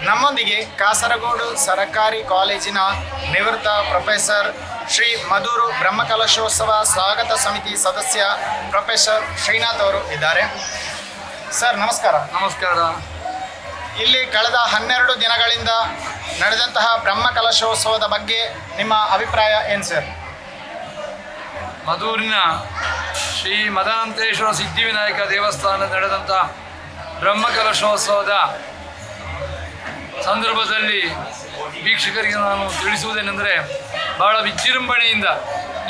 ನಮ್ಮೊಂದಿಗೆ ಕಾಸರಗೋಡು ಸರಕಾರಿ ಕಾಲೇಜಿನ ನಿವೃತ್ತ ಪ್ರೊಫೆಸರ್ ಶ್ರೀ ಮಧುರು ಬ್ರಹ್ಮಕಲಶೋತ್ಸವ ಸ್ವಾಗತ ಸಮಿತಿ ಸದಸ್ಯ ಪ್ರೊಫೆಸರ್ ಶ್ರೀನಾಥ್ ಅವರು ಇದ್ದಾರೆ. ಸರ್ ನಮಸ್ಕಾರ. ನಮಸ್ಕಾರ. ಇಲ್ಲಿ ಕಳೆದ ಹನ್ನೆರಡು ದಿನಗಳಿಂದ ನಡೆದಂತಹ ಬ್ರಹ್ಮಕಲಶೋತ್ಸವದ ಬಗ್ಗೆ ನಿಮ್ಮ ಅಭಿಪ್ರಾಯ ಏನು ಸರ್? ಮಧೂರಿನ ಶ್ರೀ ಮದನಂತೇಶ್ವರ ಸಿದ್ಧಿವಿನಾಯಕ ದೇವಸ್ಥಾನ ನಡೆದಂಥ ಬ್ರಹ್ಮಕಲಶೋತ್ಸವದ ಸಂದರ್ಭದಲ್ಲಿ ವೀಕ್ಷಕರಿಗೆ ನಾನು ತಿಳಿಸುವುದೇನೆಂದರೆ ಬಹಳ ವಿಜೃಂಭಣೆಯಿಂದ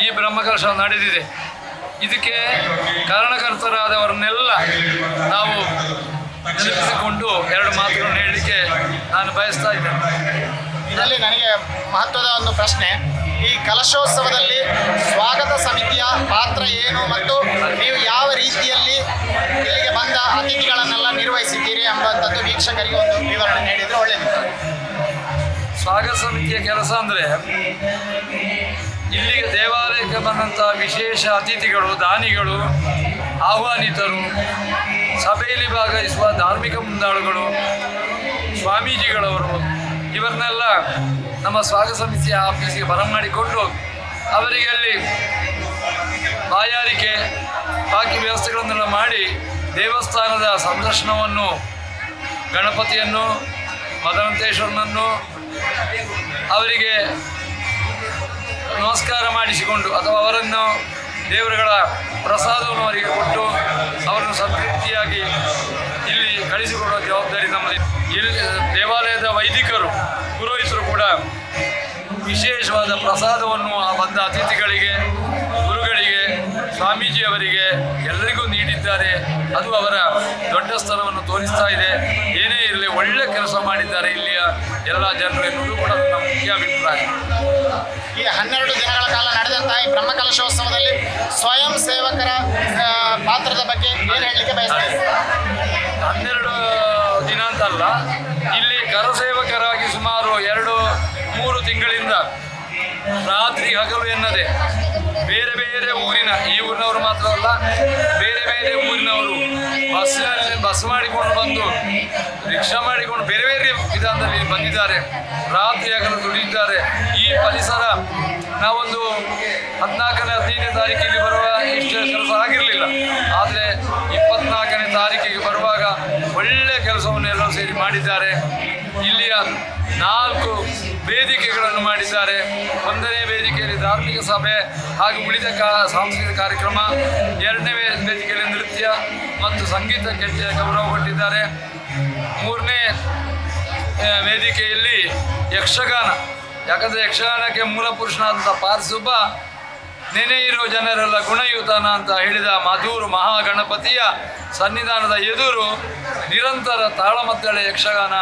ಈ ಬ್ರಹ್ಮಕಲಶ ನಡೆದಿದೆ. ಇದಕ್ಕೆ ಕಾರಣಕರ್ತರಾದವರನ್ನೆಲ್ಲ ನಾವು ನೆನಪಿಸಿಕೊಂಡು ಎರಡು ಮಾತುಗಳನ್ನು ಹೇಳಲಿಕ್ಕೆ ನಾನು ಬಯಸ್ತಾ ಇದ್ದೇನೆ. ಇದರಲ್ಲಿ ನನಗೆ ಮಹತ್ವದ ಒಂದು ಪ್ರಶ್ನೆ. ಈ ಕಲಶೋತ್ಸವದಲ್ಲಿ ಸ್ವಾಗತ ಸಮಿತಿಯ ಪಾತ್ರ ಏನು ಮತ್ತು ನೀವು ಯಾವ ರೀತಿಯಲ್ಲಿ ಇಲ್ಲಿಗೆ ಬಂದ ಅತಿಥಿಗಳನ್ನೆಲ್ಲ ನಿರ್ವಹಿಸಿದ್ದೀರಿ ಎಂಬಂಥದ್ದು ವೀಕ್ಷಕರಿಗೆ ಒಂದು ವಿವರಣೆ ನೀಡಿದರೆ ಒಳ್ಳೆಯದು ಸ್ವಾಗತ ಸಮಿತಿಯ ಕೆಲಸ ಅಂದರೆ ಇಲ್ಲಿಗೆ ದೇವಾಲಯಕ್ಕೆ ಬಂದಂಥ ವಿಶೇಷ ಅತಿಥಿಗಳು, ದಾನಿಗಳು, ಆಹ್ವಾನಿತರು, ಸಭೆಯಲ್ಲಿ ಭಾಗವಹಿಸುವ ಧಾರ್ಮಿಕ ಮುಂದಾಳುಗಳು, ಸ್ವಾಮೀಜಿಗಳವರು ಇವರನ್ನೆಲ್ಲ ನಮ್ಮ ಸ್ವಾಗತ ಸಮಿತಿಯ ಆಫೀಸಿಗೆ ಬರಮಾಡಿಕೊಂಡು ಅವರಿಗೆ ಅಲ್ಲಿ ಬಾಯಾರಿಕೆ, ಬಾಕಿ ವ್ಯವಸ್ಥೆಗಳನ್ನೆಲ್ಲ ಮಾಡಿ ದೇವಸ್ಥಾನದ ಸಂದರ್ಶನವನ್ನು, ಗಣಪತಿಯನ್ನು, ಮದನಂತೇಶ್ವರನನ್ನು ಅವರಿಗೆ ನಮಸ್ಕಾರ ಮಾಡಿಸಿಕೊಂಡು ಅಥವಾ ಅವರನ್ನು ದೇವರುಗಳ ಪ್ರಸಾದವನ್ನು ಅವರಿಗೆ ಕೊಟ್ಟು ಅವರನ್ನು ಸಂತೃಪ್ತಿಯಾಗಿ ಇಲ್ಲಿ ಕಳಿಸಿಕೊಡುವ ಜವಾಬ್ದಾರಿ ನಮ್ಮಲ್ಲಿ ಇಲ್ಲಿ ದೇವಾಲಯದ ವೈದಿಕರು ವಿಶೇಷವಾದ ಪ್ರಸಾದವನ್ನು ಆ ಬಂದ ಅತಿಥಿಗಳಿಗೆ ಗುರುಗಳಿಗೆ ಸ್ವಾಮೀಜಿಯವರಿಗೆ ಎಲ್ಲರಿಗೂ ನೀಡಿದ್ದಾರೆ. ಅದು ಅವರ ದೊಡ್ಡ ಸ್ಥಳವನ್ನು ತೋರಿಸ್ತಾ ಇದೆ. ಏನೇ ಇರಲಿ ಒಳ್ಳೆ ಕೆಲಸ ಮಾಡಿದ್ದಾರೆ ಇಲ್ಲಿಯ ಎಲ್ಲ ಜನರು ಎನ್ನುವುದು ಕೂಡ ನನ್ನ ಮುಖ್ಯ ಅಭಿಪ್ರಾಯ. ಈ ಹನ್ನೆರಡು ದಿನಗಳ ಕಾಲ ನಡೆದಂತಹ ಈ ಬ್ರಹ್ಮಕಲಶೋತ್ಸವದಲ್ಲಿ ಸ್ವಯಂ ಸೇವಕರ ಪಾತ್ರದ ಬಗ್ಗೆ ಏನು ಹೇಳಲಿಕ್ಕೆ ಬಯಸ್ತಾರೆ? ಹನ್ನೆರಡು ದಿನ ಅಂತಲ್ಲ ಇಲ್ಲಿ ತಿಂಗಳಿಂದ ರಾತ್ರಿ ಹಗಲು ಎನ್ನದೆ ಬೇರೆ ಬೇರೆ ಊರಿನ ಈ ಊರಿನವರು ಮಾತ್ರ ಅಲ್ಲ ಬೇರೆ ಬೇರೆ ಊರಿನವರು ಬಸ್ಸಿನಲ್ಲಿ ಬಸ್ ಮಾಡಿಕೊಂಡು ಬಂದು ರಿಕ್ಷಾ ಮಾಡಿಕೊಂಡು ಬೇರೆ ಬೇರೆ ವಿಧಾನದಲ್ಲಿ ಬಂದಿದ್ದಾರೆ. ರಾತ್ರಿ ಹಗಲು ದುಡಿದಿದ್ದಾರೆ. ಈ ಪರಿಸರ ನಾವೊಂದು ಹದಿನಾಲ್ಕನೇ, ಹದಿನೈದನೇ ತಾರೀಕಿಗೆ ಬರುವ ಇಷ್ಟು ಕೆಲಸ ಆಗಿರಲಿಲ್ಲ. ಆದರೆ ಇಪ್ಪತ್ನಾಲ್ಕನೇ ತಾರೀಕಿಗೆ ಬರುವಾಗ ಒಳ್ಳೆಯ ಕೆಲಸವನ್ನು ಎಲ್ಲರೂ ಸೇರಿ ಮಾಡಿದ್ದಾರೆ. ಇಲ್ಲಿಯ ನಾಲ್ಕು ವೇದಿಕೆಗಳನ್ನು ಮಾಡಿದ್ದಾರೆ. ಒಂದನೇ ವೇದಿಕೆಯಲ್ಲಿ ಧಾರ್ಮಿಕ ಸಭೆ ಹಾಗೂ ಉಳಿದ ಕಾ, ಸಾಂಸ್ಕೃತಿಕ ಕಾರ್ಯಕ್ರಮ, ಎರಡನೇ ವೇದಿಕೆಯಲ್ಲಿ ನೃತ್ಯ ಮತ್ತು ಸಂಗೀತ ಹೆಚ್ಚಿನ ಗೌರವ ಕೊಟ್ಟಿದ್ದಾರೆ. ಮೂರನೇ ವೇದಿಕೆಯಲ್ಲಿ ಯಕ್ಷಗಾನ. ಯಾಕಂದರೆ ಯಕ್ಷಗಾನಕ್ಕೆ ಮೂಲ ಪುರುಷನಾದಂಥ ಪಾರ್ಸುಬ್ಬ ನೆನೆ ಇರೋ ಜನರೆಲ್ಲ ಗುಣಯುತನ ಅಂತ ಹೇಳಿದ ಮಧೂರು ಮಹಾಗಣಪತಿಯ ಸನ್ನಿಧಾನದ ಎದುರು ನಿರಂತರ ತಾಳಮದ್ದಳೆ ಯಕ್ಷಗಾನ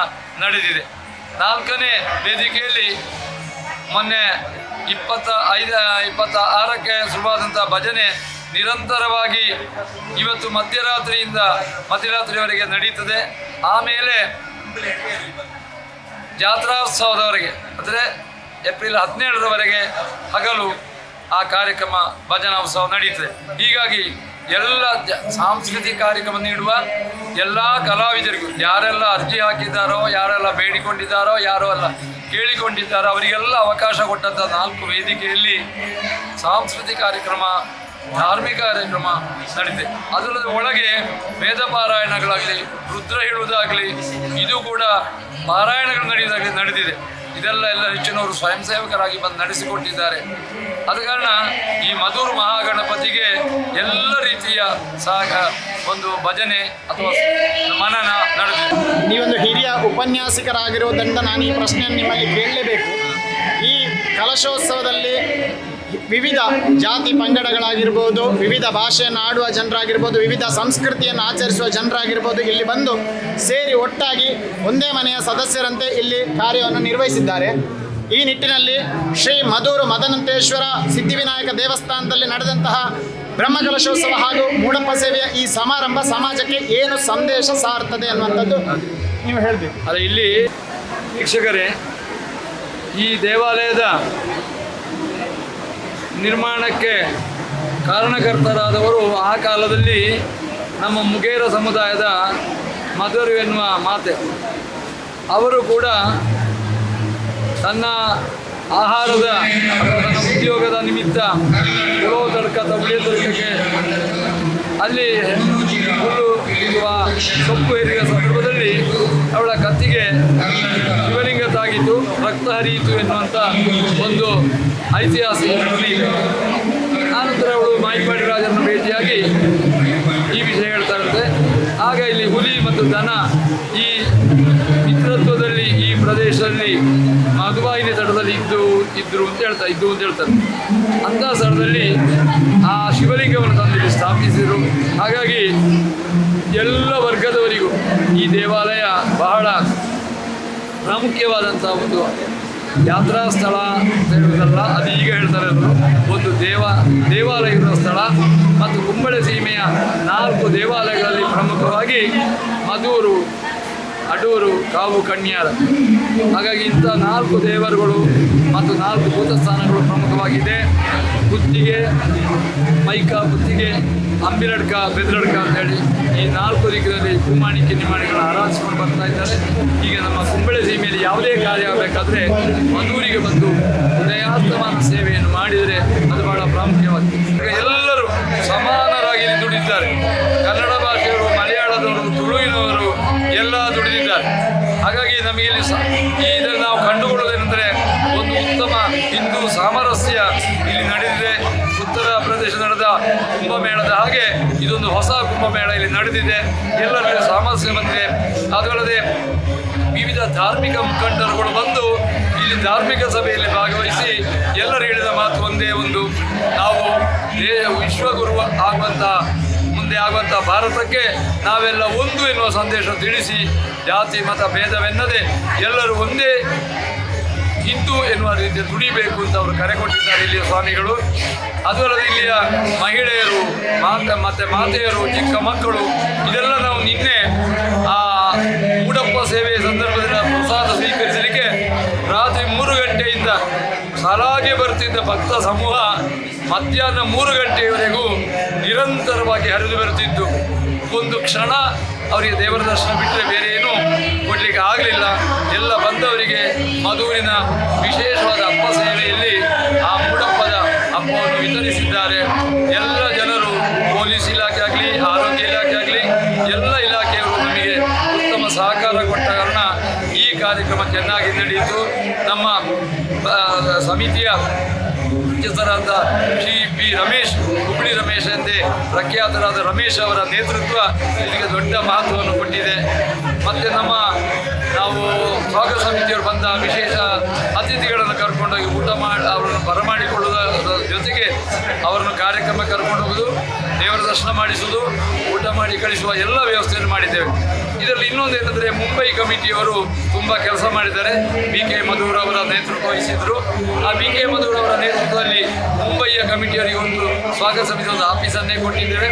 ನಡೆದಿದೆ. ನಾಲ್ಕನೇ ವೇದಿಕೆಯಲ್ಲಿ ಮೊನ್ನೆ ಇಪ್ಪತ್ತ ಐದ, ಇಪ್ಪತ್ತ ಆರಕ್ಕೆ ಶುರುವಾದಂಥ ಭಜನೆ ನಿರಂತರವಾಗಿ ಇವತ್ತು ಮಧ್ಯರಾತ್ರಿಯಿಂದ ಮಧ್ಯರಾತ್ರಿವರೆಗೆ ನಡೀತದೆ. ಆಮೇಲೆ ಜಾತ್ರೋತ್ಸವದವರೆಗೆ ಅಂದರೆ ಏಪ್ರಿಲ್ ಹದಿನೇಳರವರೆಗೆ ಹಗಲು ಆ ಕಾರ್ಯಕ್ರಮ ಭಜನಾ ಉತ್ಸವ ನಡೀತದೆ. ಹೀಗಾಗಿ ಎಲ್ಲ ಸಾಂಸ್ಕೃತಿಕ ಕಾರ್ಯಕ್ರಮ ನೀಡುವ ಎಲ್ಲ ಕಲಾವಿದರಿಗೂ, ಯಾರೆಲ್ಲ ಅರ್ಜಿ ಹಾಕಿದ್ದಾರೋ, ಯಾರೆಲ್ಲ ಬೇಡಿಕೊಂಡಿದ್ದಾರೋ, ಯಾರೋ ಎಲ್ಲ ಕೇಳಿಕೊಂಡಿದ್ದಾರೋ, ಅವರಿಗೆಲ್ಲ ಅವಕಾಶ ಕೊಟ್ಟಂಥ ನಾಲ್ಕು ವೇದಿಕೆಯಲ್ಲಿ ಸಾಂಸ್ಕೃತಿಕ ಕಾರ್ಯಕ್ರಮ, ಧಾರ್ಮಿಕ ಕಾರ್ಯಕ್ರಮ ನಡೆದಿದೆ ಅದರ ಒಳಗೆ ವೇದ ಪಾರಾಯಣಗಳಾಗಲಿ, ರುದ್ರ ಹೇಳುವುದಾಗಲಿ, ಇದು ಕೂಡ ಪಾರಾಯಣಗಳು ನಡೆಯುವುದಾಗಲಿ, ನಡೆದಿದೆ. ಇದೆಲ್ಲ ಎಲ್ಲ ಹೆಚ್ಚಿನವರು ಸ್ವಯಂ ಸೇವಕರಾಗಿ ಬಂದು ನಡೆಸಿಕೊಟ್ಟಿದ್ದಾರೆ. ಆದ ಕಾರಣ ಈ ಮಧುರು ಮಹಾಗಣಪತಿಗೆ ಎಲ್ಲ ರೀತಿಯ ಸಾಗ, ಒಂದು ಭಜನೆ ಅಥವಾ ಮನನ ನಡೆದಿದೆ. ನೀವೊಂದು ಹಿರಿಯ ಉಪನ್ಯಾಸಕರಾಗಿರುವುದರಿಂದ ನಾನು ಈ ಪ್ರಶ್ನೆಯನ್ನು ನಿಮ್ಮಲ್ಲಿ ಕೇಳಲೇಬೇಕು. ಈ ಕಲಶೋತ್ಸವದಲ್ಲಿ ವಿವಿಧ ಜಾತಿ ಪಂಗಡಗಳಾಗಿರ್ಬೋದು, ವಿವಿಧ ಭಾಷೆಯನ್ನು ಆಡುವ ಜನರಾಗಿರ್ಬೋದು, ವಿವಿಧ ಸಂಸ್ಕೃತಿಯನ್ನು ಆಚರಿಸುವ ಜನರಾಗಿರ್ಬೋದು, ಇಲ್ಲಿ ಬಂದು ಸೇರಿ ಒಟ್ಟಾಗಿ ಒಂದೇ ಮನೆಯ ಸದಸ್ಯರಂತೆ ಇಲ್ಲಿ ಕಾರ್ಯವನ್ನು ನಿರ್ವಹಿಸಿದ್ದಾರೆ. ಈ ನಿಟ್ಟಿನಲ್ಲಿ ಶ್ರೀ ಮಧೂರು ಮದನಂತೇಶ್ವರ ಸಿದ್ಧಿವಿನಾಯಕ ದೇವಸ್ಥಾನದಲ್ಲಿ ನಡೆದಂತಹ ಬ್ರಹ್ಮಕಲಶೋತ್ಸವ ಹಾಗೂ ಮೂಡಪ್ಪ ಸೇವೆಯ ಈ ಸಮಾರಂಭ ಸಮಾಜಕ್ಕೆ ಏನು ಸಂದೇಶ ಸಾರ್ತದೆ ಅನ್ನುವಂಥದ್ದು ನೀವು ಹೇಳಬೇಕು. ಅದೇ ಇಲ್ಲಿ ವೀಕ್ಷಕರೇ, ಈ ದೇವಾಲಯದ ನಿರ್ಮಾಣಕ್ಕೆ ಕಾರಣಕರ್ತರಾದವರು ಆ ಕಾಲದಲ್ಲಿ ನಮ್ಮ ಮುಗೇರ ಸಮುದಾಯದ ಮಧುರು ಎನ್ನುವ ಮಾತೆ. ಅವರು ಕೂಡ ತನ್ನ ಆಹಾರದ ಉದ್ಯೋಗದ ನಿಮಿತ್ತ ಉಳೋ ತಡ್ಕ ತಡ್ಕಕ್ಕೆ ಅಲ್ಲಿ ಹುಲ್ಲು ಇರುವ ಸೊಪ್ಪು ಹೆರಿಗ ಸಂದರ್ಭದಲ್ಲಿ ಅವಳ ಕತ್ತಿಗೆ ಶಿವಲಿಂಗ ತಾಗಿತು ರಕ್ತ ಹರಿಯಿತು ಎನ್ನುವಂಥ ಒಂದು ಐತಿಹಾಸಿಕ ಆನಂತರ ಅವಳು ಮಾಯಿಪಾಡಿ ರಾಜರನ್ನು ಭೇಟಿಯಾಗಿ ಈ ವಿಷಯ ಹೇಳ್ತಾ ಇರುತ್ತೆ ಆಗ ಇಲ್ಲಿ ಹುಲಿ ಮತ್ತು ದನ ಈ ಮಿತ್ರತ್ವದಲ್ಲಿ ಈ ಪ್ರದೇಶದಲ್ಲಿ ಮಧುವಾಹಿನಿ ತಟದಲ್ಲಿ ಇದ್ದು, ಇದ್ರು ಅಂತ ಹೇಳ್ತಾ, ಇದ್ದು ಅಂತ ಹೇಳ್ತಾರೆ. ಅಂಥ ಸ್ಥಳದಲ್ಲಿ ಆ ಶಿವಲಿಂಗವನ್ನು ತಂದು ಸ್ಥಾಪಿಸಿದರು. ಹಾಗಾಗಿ ಎಲ್ಲ ವರ್ಗದವರಿಗೂ ಈ ದೇವಾಲಯ ಬಹಳ ಪ್ರಾಮುಖ್ಯವಾದಂಥ ಒಂದು ಯಾತ್ರಾ ಸ್ಥಳ ಅಂತ ಹೇಳುವುದಲ್ಲ, ಅದು ಈಗ ಹೇಳ್ತಾರೆ ಒಂದು ದೇವ ದೇವಾಲಯ ಇರುವ ಸ್ಥಳ ಮತ್ತು ಕುಂಬಳೆ ಸೀಮೆಯ ನಾಲ್ಕು ದೇವಾಲಯಗಳಲ್ಲಿ ಪ್ರಮುಖವಾಗಿ ಮಧೂರು ಅಡೂರು, ಕಾವು, ಕಣ್ಯಾರ. ಹಾಗಾಗಿ ಇಂಥ ನಾಲ್ಕು ದೇವರುಗಳು ಮತ್ತು ನಾಲ್ಕು ಭೂತಸ್ಥಾನಗಳು ಪ್ರಮುಖವಾಗಿದೆ. ಕುತ್ತಿಗೆ ಮೈಕ ಕುತ್ತಿಗೆ ಅಂಬಿರಡ್ಕ, ಬೆದ್ರಡ್ಕ ಅಂತ ಹೇಳಿ ಈ ನಾಲ್ಕು ದಿಕ್ಕಿನಲ್ಲಿ ಭೂಮಾಣಿಕೆ ನಿಮ್ಮಾಣಿಗಳನ್ನ ಆರಾಧಿಸಿಕೊಂಡು ಬರ್ತಾ ಇದ್ದಾರೆ. ಈಗ ನಮ್ಮ ಕುಂಬಳೆ ಯಾವುದೇ ಕಾರ್ಯ ಆಗಬೇಕಾದ್ರೆ ಮಧೂರಿಗೆ ಬಂದು ಉದಯಾಸ್ತಮಾನ ಸೇವೆಯನ್ನು ಮಾಡಿದರೆ ಅದು ಬಹಳ ಪ್ರಾಮುಖ್ಯವಾಗಿದೆ. ಎಲ್ಲರೂ ಸಮಾನರಾಗಿ ದುಡಿದಿದ್ದಾರೆ. ಕನ್ನಡ ಭಾಷೆಯವರು, ಮಲಯಾಳದವರು, ತುಳುವಿನವರು ಎಲ್ಲ ದುಡಿದಿದ್ದಾರೆ. ಹಾಗಾಗಿ ನಮಗೆ ಇಲ್ಲಿ ಈ ಕುಂಭಮೇಳ ಇಲ್ಲಿ ನಡೆದಿದೆ. ಎಲ್ಲರೂ ಸಾಮರಸ್ಯ ಬಂದಿದೆ ಅದಲ್ಲದೆ ವಿವಿಧ ಧಾರ್ಮಿಕ ಮುಖಂಡರುಗಳು ಬಂದು ಇಲ್ಲಿ ಧಾರ್ಮಿಕ ಸಭೆಯಲ್ಲಿ ಭಾಗವಹಿಸಿ ಎಲ್ಲರೂ ಹೇಳಿದ ಮಾತು ಒಂದೇ ಒಂದು. ನಾವು ದೇ ವಿಶ್ವಗುರು ಆಗುವಂಥ ಮುಂದೆ ಆಗುವಂಥ ಭಾರತಕ್ಕೆ ನಾವೆಲ್ಲ ಒಂದು ಎನ್ನುವ ಸಂದೇಶ ತಿಳಿಸಿ, ಜಾತಿ, ಮತ, ಭೇದವೆನ್ನದೆ ಎಲ್ಲರೂ ಒಂದೇ ಹಿಂದೂ ಎನ್ನುವ ರೀತಿಯ ದುಡಿಬೇಕು ಅಂತ ಅವರು ಕರೆ ಕೊಟ್ಟಿದ್ದಾರೆ ಇಲ್ಲಿಯ ಸ್ವಾಮಿಗಳು. ಅದರಲ್ಲಿ ಇಲ್ಲಿಯ ಮಹಿಳೆಯರು, ಮಾತ, ಮತ್ತು ಮಾತೆಯರು, ಚಿಕ್ಕ ಮಕ್ಕಳು, ಇದೆಲ್ಲ ನಾವು ನಿನ್ನೆ ಆ ಮೂಡಪ್ಪ ಸೇವೆಯ ಸಂದರ್ಭದಲ್ಲಿ ಪ್ರಸಾದ ಸ್ವೀಕರಿಸಲಿಕ್ಕೆ ರಾತ್ರಿ ಮೂರು ಗಂಟೆಯಿಂದ ಸಾಲಾಗಿ ಬರ್ತಿದ್ದ ಭಕ್ತ ಸಮೂಹ ಮಧ್ಯಾಹ್ನ ಮೂರು ಗಂಟೆಯವರೆಗೂ ನಿರಂತರವಾಗಿ ಹರಿದು ಬರುತ್ತಿದ್ದು ಒಂದು ಕ್ಷಣ ಅವರಿಗೆ ದೇವರ ದರ್ಶನ ಬಿಟ್ಟರೆ ಬೇರೆ ಏನೂ ಕೊಡಲಿಕ್ಕೆ ಆಗಲಿಲ್ಲ. ಮಧುವಿನ ವಿಶೇಷವಾದ ಹಬ್ಬ ಸೇವೆಯಲ್ಲಿ ಆ ಮೂಡಪ್ಪದ ಹಬ್ಬವನ್ನು ವಿತರಿಸಿದ್ದಾರೆ. ಎಲ್ಲ ಜನರು, ಪೊಲೀಸ್ ಇಲಾಖೆ ಆಗಲಿ, ಆರೋಗ್ಯ ಇಲಾಖೆ ಆಗಲಿ, ಎಲ್ಲ ಇಲಾಖೆಯವರು ನಮಗೆ ಉತ್ತಮ ಸಹಕಾರ ಕೊಟ್ಟ ಕಾರಣ ಈ ಕಾರ್ಯಕ್ರಮ ಚೆನ್ನಾಗಿ ನಡೆಯಿತು. ನಮ್ಮ ಸಮಿತಿಯ ಮುಖ್ಯಸ್ಥರಾದ ಶ್ರೀ ಬಿ ರಮೇಶ್, ಹುಬ್ಬಳ್ಳಿ ರಮೇಶ್ ಎಂದೇ ಪ್ರಖ್ಯಾತರಾದ ರಮೇಶ್ ಅವರ ನೇತೃತ್ವ ಇದಕ್ಕೆ ದೊಡ್ಡ ಮಹತ್ವವನ್ನು ಕೊಟ್ಟಿದೆ. ಮತ್ತು ನಮ್ಮ, ನಾವು ಸ್ವಾಗತ ಸಮಿತಿಯವರು ಬಂದ ವಿಶೇಷ ಅತಿಥಿಗಳನ್ನು ಕರ್ಕೊಂಡೋಗಿ ಊಟ ಮಾಡಿ, ಅವರನ್ನು ಬರಮಾಡಿಕೊಳ್ಳುವುದರ ಜೊತೆಗೆ ಅವರನ್ನು ಕಾರ್ಯಕ್ರಮಕ್ಕೆ ಕರ್ಕೊಂಡು ಹೋಗುದು ದೇವರ ದರ್ಶನ ಮಾಡಿಸುವುದು, ಊಟ ಮಾಡಿ ಕಳಿಸುವ ಎಲ್ಲ ವ್ಯವಸ್ಥೆಯನ್ನು ಮಾಡಿದ್ದೇವೆ. ಇದರಲ್ಲಿ ಇನ್ನೊಂದು ಏನಂದರೆ ಮುಂಬೈ ಕಮಿಟಿಯವರು ತುಂಬ ಕೆಲಸ ಮಾಡಿದ್ದಾರೆ. ಬಿ ಕೆ ಮಧುರ ಅವರ ನೇತೃತ್ವ ವಹಿಸಿದ್ರು. ಆ ಬಿ ಕೆ ಮಧುರ ಅವರ ನೇತೃತ್ವದಲ್ಲಿ ಮುಂಬೈಯ ಕಮಿಟಿಯವರಿಗೆ ಒಂದು ಸ್ವಾಗತ ಸಮಿತಿ, ಒಂದು ಆಫೀಸನ್ನೇ ಕೊಟ್ಟಿದ್ದೇವೆ.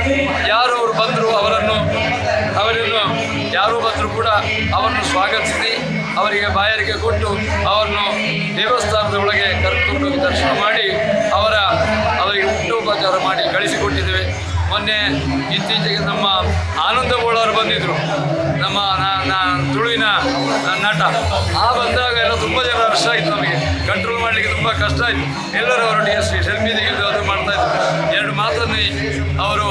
ಯಾರು ಅವರು ಬಂದರು ಅವರನ್ನು ಅವರನ್ನು ಯಾರು ಬಂದರೂ ಕೂಡ ಅವರನ್ನು ಸ್ವಾಗತಿಸಿ ಅವರಿಗೆ ಬಾಯಾರಿಕೆ ಕೊಟ್ಟು ಅವರನ್ನು ದೇವಸ್ಥಾನದ ಒಳಗೆ ಕರೆದುಕೊಂಡು ದರ್ಶನ ಮಾಡಿ ಅವರ ಅವರಿಗೆ ಊಟೋಪಚಾರ ಮಾಡಿ ಕಳಿಸಿಕೊಟ್ಟಿದ್ದೇವೆ. ಮೊನ್ನೆ ಇತ್ತೀಚೆಗೆ ನಮ್ಮ ಆನಂದ ಬೋಳವರು ಬಂದಿದ್ದರು ನಮ್ಮ ತುಳುವಿನ ನಟ. ಆ ಬಂದಾಗ ಎಲ್ಲ ತುಂಬ ಜನ ರಶ್ ಆಯಿತು ನಮಗೆ. ಕಂಟ್ರೋಲ್ ಮಾಡಲಿಕ್ಕೆ ತುಂಬ ಕಷ್ಟ ಆಯಿತು. ಎಲ್ಲರೂ ಅವರೊಟ್ಟಿಗೆ ಸೆಲ್ಫಿ ತೆಗೆದು ಅದು ಮಾಡ್ತಾ ಇದ್ರು. ಎರಡು ಮಾತನ್ನು ಅವರು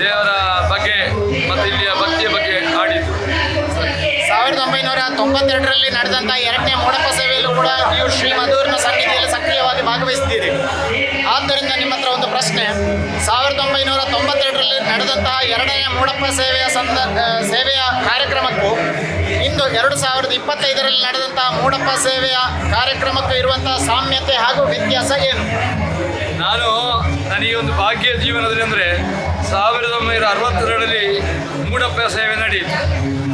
ದೇವರ ಬಗ್ಗೆ ಮತ್ತು ಇಲ್ಲಿಯ ಭಕ್ತಿಯ ಬಗ್ಗೆ ಸಾವಿರದ ಒಂಬೈನೂರ ತೊಂಬತ್ತೆರಡರಲ್ಲಿ ನಡೆದಂಥ ಎರಡನೇ ಮೂಡಪ್ಪ ಸೇವೆಯಲ್ಲೂ ಕೂಡ ನೀವು ಶ್ರೀ ಮಧೂರಿನ ಸನ್ನಿಧಿಯಲ್ಲಿ ಸಕ್ರಿಯವಾಗಿ ಭಾಗವಹಿಸಿದ್ದೀರಿ. ಆದ್ದರಿಂದ ನಿಮ್ಮ ಹತ್ರ ಒಂದು ಪ್ರಶ್ನೆ. ಸಾವಿರದ ಒಂಬೈನೂರ ತೊಂಬತ್ತೆರಡರಲ್ಲಿ ನಡೆದಂತಹ ಎರಡನೇ ಮೂಡಪ್ಪ ಸೇವೆಯ ಸಂದ ಸೇವೆಯ ಕಾರ್ಯಕ್ರಮಕ್ಕೂ ಇಂದು ಎರಡು ಸಾವಿರದ ಇಪ್ಪತ್ತೈದರಲ್ಲಿ ನಡೆದಂತಹ ಮೂಡಪ್ಪ ಸೇವೆಯ ಕಾರ್ಯಕ್ರಮಕ್ಕೂ ಇರುವಂತಹ ಸಾಮ್ಯತೆ ಹಾಗೂ ವ್ಯತ್ಯಾಸ ಏನು? ನಾನು ನನಗೆ ಒಂದು ಭಾಗ್ಯ ಜೀವನದಲ್ಲಿ ಅಂದರೆ ಸಾವಿರದ ಒಂಬೈನೂರ ಅರವತ್ತೆರಡರಲ್ಲಿ ಮೂಡಪ್ಪ ಸೇವೆ ನಡೆಯಿತು.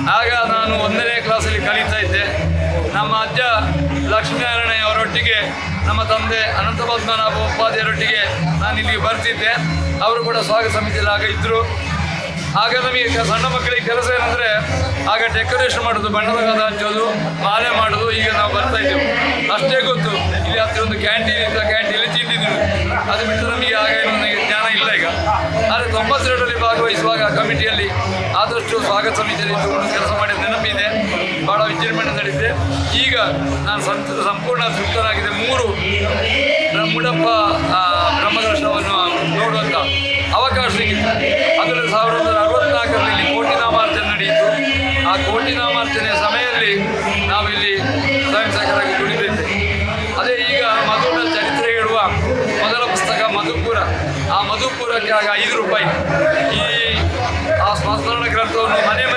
ಆಗ ನಾನು ಒಂದನೇ ಕ್ಲಾಸಲ್ಲಿ ಕಲಿತಾ ಇದ್ದೆ. ನಮ್ಮ ಅಜ್ಜ ಲಕ್ಷ್ಮೀನಾರಾಯಣ ಅವರೊಟ್ಟಿಗೆ ನಮ್ಮ ತಂದೆ ಅನಂತ ಪದ್ಮನಾಭ ಉಪಾಧ್ಯಾಯರೊಟ್ಟಿಗೆ ನಾನು ಇಲ್ಲಿಗೆ ಬರ್ತಿದ್ದೆ. ಅವರು ಕೂಡ ಸ್ವಾಗತ ಸಮಿತಿಯಲ್ಲಿ ಆಗ ಇದ್ದರು ಆಗ ನಮಗೆ ಸಣ್ಣ ಮಕ್ಕಳಿಗೆ ಕೆಲಸ ಏನಂದರೆ, ಆಗ ಡೆಕೋರೇಷನ್ ಮಾಡೋದು, ಬಣ್ಣದ ಕದ ಹಚ್ಚೋದು, ಮಾಲೆ ಮಾಡೋದು, ಈಗ ನಾವು ಬರ್ತಾ ಇದ್ದೆವು. ಅಷ್ಟೇ ಗೊತ್ತು. ಇಲ್ಲಿ ಹತ್ತಿರ ಒಂದು ಕ್ಯಾಂಟೀನ್ ಇತ್ತು ಕ್ಯಾಂಟೀನಲ್ಲಿ ತಿಂದಿದ್ದೆವು. ಅದು ಬಿಟ್ಟು ನಮಗೆ ಆಗ ನನಗೆ ಆದರೆ ತೊಂಬತ್ತೆರಡರಲ್ಲಿ ಭಾಗವಹಿಸುವಾಗ ಕಮಿಟಿಯಲ್ಲಿ ಆದಷ್ಟು ಸ್ವಾಗತ ಸಮಿತಿಯಲ್ಲಿ ಕೆಲಸ ಮಾಡಿದ ನೆನಪಿದೆ. ಬಹಳ ವಿಜೃಂಭಣೆ ನಡೆದಿದೆ. ಈಗ ನಾನು ಸಂತ ಸಂಪೂರ್ಣ ತೃಪ್ತನಾಗಿದೆ ಮೂರು ಮುಡಪ್ಪ ಬ್ರಹ್ಮದರ್ಶನವನ್ನು ನೋಡುವಂಥ ಅವಕಾಶ ಸಿಕ್ಕಿತ್ತು ಅದರಲ್ಲಿ ಸಾವಿರದ ಅರವತ್ನಾಲ್ಕರಲ್ಲಿ ಕೋಟಿ ನಾಮಾರ್ಚನೆ ನಡೆಯಿತು. ಆ ಕೋಟಿ ನಾಮಾರ್ಚನೆಯ ಸಮಯದಲ್ಲಿ ನಾವಿಲ್ಲಿ ಸ್ವಯಂ ಸಹಕಾರಕ್ಕೆ ದುಡಿದಿದ್ದೆ ಅದೇ ಈಗ ಮಧುರ ಚರಿತ್ರೆ ಹೇಳುವ ಮೊದಲ ಪುಸ್ತಕ ಮಧುಪುರ. ಆ ಆಗ ಐದು ರೂಪಾಯಿ. ಈ ಆ ಸಂಸ್ಮರಣ ಗ್ರಂಥವನ್ನು ಮನೆ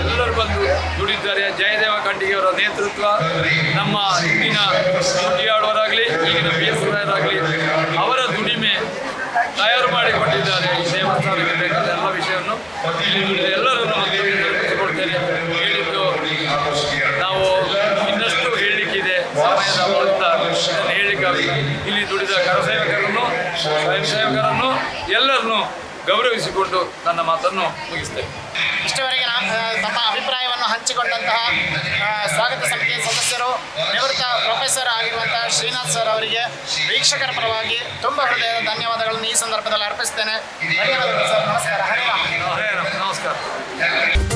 ಎಲ್ಲರೂ ಬಂದು ದುಡಿದ್ದಾರೆ. ಜಯದೇವ ಖಂಡಿಗೆಯವರ ನೇತೃತ್ವ ನಮ್ಮ ಹಿಂದಿನ ಸುದ್ದಿಯಾಡುವರಾಗಲಿ ಈಗಿನ ಬಿ ಎಸ್ ರಾಯರಾಗಲಿ, ಅವರ ದುಡಿಮೆ ತಯಾರು ಮಾಡಿಕೊಂಡಿದ್ದಾರೆ. ಈ ದೇವಸ್ಥಾನಕ್ಕೆ ಬೇಕಾದ ಎಲ್ಲ ವಿಷಯವನ್ನು ಎಲ್ಲರನ್ನು ನೆನಪಿಸಿಕೊಳ್ತೇನೆ ಹೇಳಿದ್ದು ನಾವು ಇನ್ನಷ್ಟು ಹೇಳಲಿಕ್ಕಿದೆ ಸಮಯದ ಬರುತ್ತ ಹೇಳಿಕ್ಕಾಗಿ ಇಲ್ಲಿ ದುಡಿದ ಕರಸೇವಕರನ್ನು ಸ್ವಯಂ ಸೇವಕರನ್ನು ಎಲ್ಲರನ್ನು ಗೌರವಿಸಿಕೊಂಡು ನನ್ನ ಮಾತನ್ನು ಮುಗಿಸ್ತೇನೆ. ತಮ್ಮ ಅಭಿಪ್ರಾಯವನ್ನು ಹಂಚಿಕೊಂಡಂತಹ ಸ್ವಾಗತ ಸಮಿತಿಯ ಸದಸ್ಯರು, ನಿವೃತ್ತ ಪ್ರೊಫೆಸರ್ ಆಗಿರುವಂತಹ ಶ್ರೀನಾಥ್ ಸರ್ ಅವರಿಗೆ ವೀಕ್ಷಕರ ಪರವಾಗಿ ತುಂಬ ಹೃದಯದ ಧನ್ಯವಾದಗಳನ್ನು ಈ ಸಂದರ್ಭದಲ್ಲಿ ಅರ್ಪಿಸ್ತೇನೆ. ಧನ್ಯವಾದಗಳು ಸರ್. ನಮಸ್ಕಾರ. ನಮಸ್ಕಾರ.